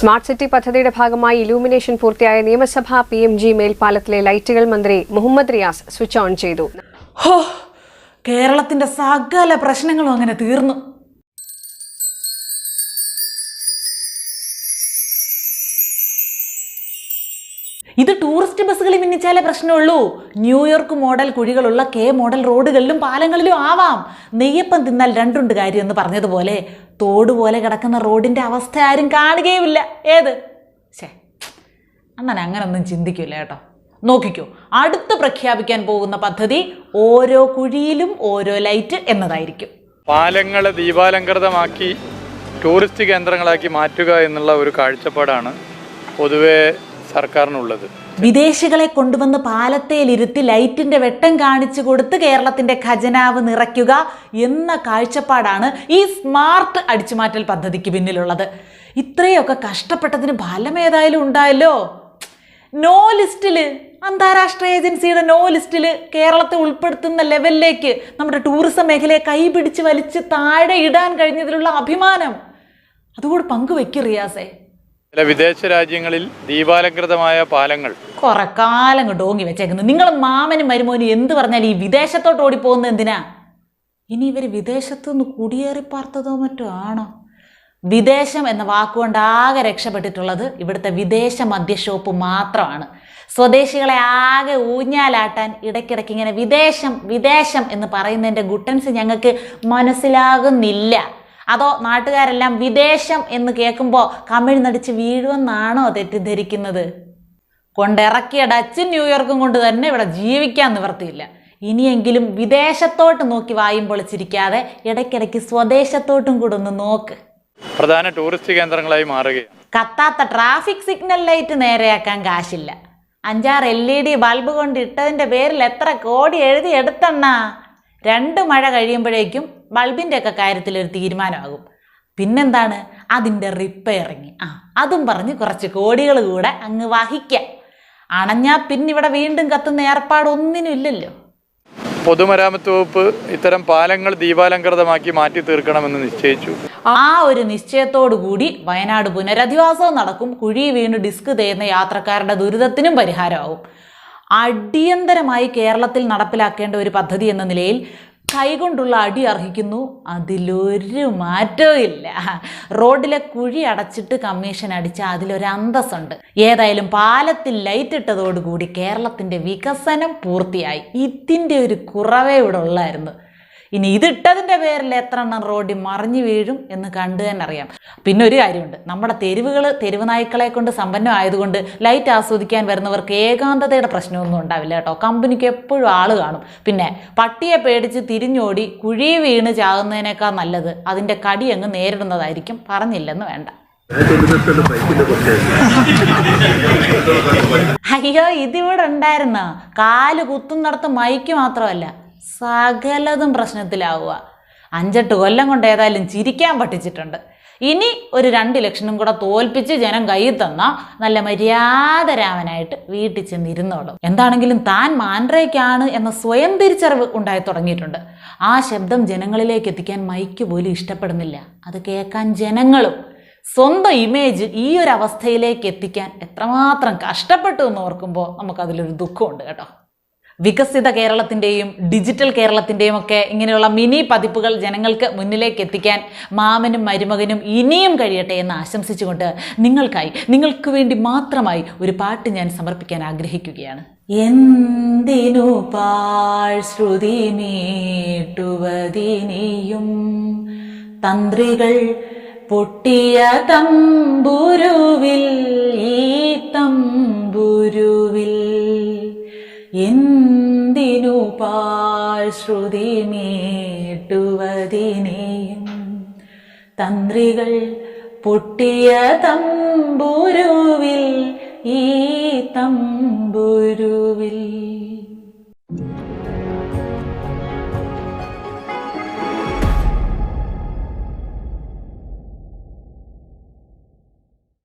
Smart city പദ്ധതിയുടെ ഭാഗമായി illumination പൂർത്തിയായ നിയമസഭാ പി എം ജി മേൽപ്പാലത്തിലെ ലൈറ്റുകൾ മന്ത്രി മുഹമ്മദ് റിയാസ് സ്വിച്ച് ഓൺ ചെയ്തു. കേരളത്തിന്റെ സകല പ്രശ്നങ്ങളും അങ്ങനെ തീർന്നു. ഇത് ടൂറിസ്റ്റ് ബസ്സുകളിൽ മിന്നിച്ചാലേ പ്രശ്നമുള്ളൂ. ന്യൂയോർക്ക് മോഡൽ കുഴികളുള്ള കെ മോഡൽ റോഡുകളിലും പാലങ്ങളിലും ആവാം. നെയ്യപ്പം തിന്നാൽ രണ്ടുണ്ട് കാര്യം എന്ന് പറഞ്ഞതുപോലെ. തോട് പോലെ കിടക്കുന്ന റോഡിന്റെ അവസ്ഥ ആരും കാണുകയുമില്ല. ഏത്? ശേ അണ്ണൻ അങ്ങനൊന്നും ചിന്തിക്കില്ല കേട്ടോ. നോക്കിക്കോ. അടുത്ത് പ്രഖ്യാപിക്കാൻ പോകുന്ന പദ്ധതി ഓരോ കുഴിയിലും ഓരോ ലൈറ്റ് എന്നതായിരിക്കും. പാലങ്ങളെ ദീപാലങ്കൃതമാക്കി ടൂറിസ്റ്റ് കേന്ദ്രങ്ങളാക്കി മാറ്റുക എന്നുള്ള ഒരു കാഴ്ചപ്പാടാണ് പൊതുവെ സർക്കാരിനുള്ളത്. വിദേശികളെ കൊണ്ടുവന്ന് പാലത്തേലിരുത്തി ലൈറ്റിന്റെ വെട്ടം കാണിച്ചു കൊടുത്ത് കേരളത്തിന്റെ ഖജനാവ് നിറയ്ക്കുക എന്ന കാഴ്ചപ്പാടാണ് ഈ സ്മാർട്ട് അടിച്ചുമാറ്റൽ പദ്ധതിക്ക് പിന്നിലുള്ളത്. ഇത്രയൊക്കെ കഷ്ടപ്പെട്ടതിന് ഫലം ഏതായാലും ഉണ്ടായല്ലോ. നോ ലിസ്റ്റിൽ അന്താരാഷ്ട്ര ഏജൻസിയുടെ നോ ലിസ്റ്റിൽ കേരളത്തെ ഉൾപ്പെടുത്തുന്ന ലെവലിലേക്ക് നമ്മുടെ ടൂറിസം മേഖലയെ കൈപിടിച്ച് വലിച്ച് താഴെ ഇടാൻ കഴിഞ്ഞതിലുള്ള അഭിമാനം. അതുകൂടെ പങ്കുവെക്കും റിയാസേ. ചില വിദേശ രാജ്യങ്ങളിൽ ദീപാലംകൃതമായ പാലങ്ങൾ. കുറെ കാലം കൊണ്ട് ഓങ്ങി വെച്ചേക്കുന്നു. നിങ്ങൾ മാമനും മരുമോനും എന്ത് പറഞ്ഞാൽ ഈ വിദേശത്തോട്ട് ഓടിപ്പോകുന്നത് എന്തിനാ? ഇനി ഇവർ വിദേശത്തുനിന്ന് കുടിയേറി പാർത്തതോ മറ്റോ ആണോ? വിദേശം എന്ന വാക്കുകൊണ്ട് ആകെ രക്ഷപ്പെട്ടിട്ടുള്ളത് ഇവിടുത്തെ വിദേശ മദ്യ ഷോപ്പ് മാത്രമാണ്. സ്വദേശികളെ ആകെ ഊഞ്ഞാലാട്ടാൻ ഇടയ്ക്കിടയ്ക്ക് ഇങ്ങനെ വിദേശം വിദേശം എന്ന് പറയുന്നതിന്റെ ഗുട്ടൻസ് ഞങ്ങൾക്ക് മനസ്സിലാകുന്നില്ല. അതോ നാട്ടുകാരെല്ലാം വിദേശം എന്ന് കേൾക്കുമ്പോൾ കമിഴ്ന്നടിച്ച് വീഴുമെന്നാണോ തെറ്റിദ്ധരിക്കുന്നത്? കൊണ്ടിറക്കിയ ഡച്ചും ന്യൂയോർക്കും കൊണ്ട് തന്നെ ഇവിടെ ജീവിക്കാൻ നിവർത്തിയില്ല. ഇനിയെങ്കിലും വിദേശത്തോട്ട് നോക്കി വായും പൊളിച്ചിരിക്കാതെ ഇടയ്ക്കിടയ്ക്ക് സ്വദേശത്തോട്ടും കൂടെ ഒന്ന് നോക്ക്. പ്രധാന ടൂറിസ്റ്റ് കേന്ദ്രങ്ങളായി മാറുകയാണ്. കത്താത്ത ട്രാഫിക് സിഗ്നൽ ലൈറ്റ് നേരെയാക്കാൻ കാശില്ല. അഞ്ചാറ് എൽ ഇ ഡി ബൾബ് കൊണ്ട് ഇട്ടതിന്റെ പേരിൽ എത്ര കോടി എഴുതി എടുത്തണ്ണ? രണ്ട് മഴ കഴിയുമ്പോഴേക്കും ബൾബിന്റെ ഒക്കെ കാര്യത്തിൽ ഒരു തീരുമാനമാകും. പിന്നെന്താണ്? അതിന്റെ റിപ്പയറിങ് ആ അതും പറഞ്ഞ് കുറച്ച് കോടികൾ കൂടെ അങ്ങ് വഹിക്കാം. അണഞ്ഞാൽ പിന്നിവിടെ വീണ്ടും കത്തുന്ന ഏർപ്പാടൊന്നിനും ഇല്ലല്ലോ. പൊതുമരാമത്ത് വകുപ്പ് ഇത്തരം പാലങ്ങൾ ദീപാലങ്കൃതമാക്കി മാറ്റി തീർക്കണമെന്ന് നിശ്ചയിച്ചു. ആ ഒരു നിശ്ചയത്തോടു കൂടി വയനാട് പുനരധിവാസവും നടക്കും. കുഴി വീണ് ഡിസ്ക് തേയുന്ന യാത്രക്കാരുടെ ദുരിതത്തിനും പരിഹാരമാവും അടിയന്തരമായി കേരളത്തിൽ നടപ്പിലാക്കേണ്ട ഒരു പദ്ധതി എന്ന നിലയിൽ കൈകൊണ്ടുള്ള അടി അർഹിക്കുന്നു. അതിലൊരു മാറ്റവും ഇല്ല. റോഡിലെ കുഴി അടച്ചിട്ട് കമ്മീഷൻ അടിച്ച അതിലൊരു അന്തസ്സുണ്ട്. ഏതായാലും പാലത്തിൽ ലൈറ്റ് ഇട്ടതോടുകൂടി കേരളത്തിന്റെ വികസനം പൂർത്തിയായി. ഇതിന്റെ ഒരു കുറവേ ഇവിടെ ഉള്ളായിരുന്നു. ഇനി ഇതിട്ടതിന്റെ പേരിൽ എത്ര എണ്ണം റോഡിൽ മറിഞ്ഞു വീഴും എന്ന് കണ്ടു തന്നെ അറിയാം. പിന്നെ ഒരു കാര്യമുണ്ട്. നമ്മുടെ തെരുവുകൾ തെരുവ് നായ്ക്കളെ കൊണ്ട് സമ്പന്നമായതുകൊണ്ട് ലൈറ്റ് ആസ്വദിക്കാൻ വരുന്നവർക്ക് ഏകാന്തതയുടെ പ്രശ്നമൊന്നും ഉണ്ടാവില്ല കേട്ടോ. കമ്പനിക്ക് എപ്പോഴും ആൾ കാണും. പിന്നെ പട്ടിയെ പേടിച്ച് തിരിഞ്ഞോടി കുഴി വീണ് ചാകുന്നതിനേക്കാൾ നല്ലത് അതിന്റെ കടി അങ്ങ് നേരിടുന്നതായിരിക്കും. പറഞ്ഞില്ലെന്ന് വേണ്ട. അയ്യോ ഇതിവിടെ ഉണ്ടായിരുന്ന? കാൽ കുത്തുന്നിടത്ത് മൈക്ക് മാത്രമല്ല. സകലതും പ്രശ്നത്തിലാവുക. അഞ്ചെട്ട് കൊല്ലം കൊണ്ട് ഏതായാലും ചിരിക്കാൻ പഠിച്ചിട്ടുണ്ട് ഇനി ഒരു രണ്ട് ലക്ഷണം കൂടെ തോൽപ്പിച്ച് ജനം കയ്യിൽ തന്ന നല്ല മര്യാദരാമനായിട്ട് വീട്ടിൽ ചെന്നിരുന്നോളും. എന്താണെങ്കിലും താൻ മാൻഡ്രയ്ക്കാണ് എന്ന സ്വയം തിരിച്ചറിവ് ഉണ്ടായി തുടങ്ങിയിട്ടുണ്ട്. ആ ശബ്ദം ജനങ്ങളിലേക്ക് എത്തിക്കാൻ മൈക്ക് പോലും ഇഷ്ടപ്പെടുന്നില്ല. അത് കേൾക്കാൻ ജനങ്ങളും സ്വന്തം ഇമേജ് ഈ ഒരു അവസ്ഥയിലേക്ക് എത്തിക്കാൻ എത്രമാത്രം കഷ്ടപ്പെട്ടു എന്ന് ഓർക്കുമ്പോൾ നമുക്കതിലൊരു ദുഃഖമുണ്ട് കേട്ടോ. വികസിത കേരളത്തിന്റെയും ഡിജിറ്റൽ കേരളത്തിന്റെയും ഒക്കെ ഇങ്ങനെയുള്ള മിനി പതിപ്പുകൾ ജനങ്ങൾക്ക് മുന്നിലേക്ക് എത്തിക്കാൻ മാമനും മരുമകനും ഇനിയും കഴിയട്ടെ എന്ന് ആശംസിച്ചുകൊണ്ട് നിങ്ങൾക്കായി നിങ്ങൾക്ക് വേണ്ടി മാത്രമായി ഒരു പാട്ട് ഞാൻ സമർപ്പിക്കാൻ ആഗ്രഹിക്കുകയാണ്. എന്തിനു പാഴ് ശ്രുതി മീട്ടുവതിനിയും തന്ത്രികൾ പൊട്ടിയ തമ്പുരുവിൽ ഈ തമ്പുരുവിൽ എന്തിനു പാശ്രുതി മേട്ടുവതിനെയും തന്ത്രികൾ പൊട്ടിയ തമ്പുരുവിൽ ഈ തമ്പുരുവിൽ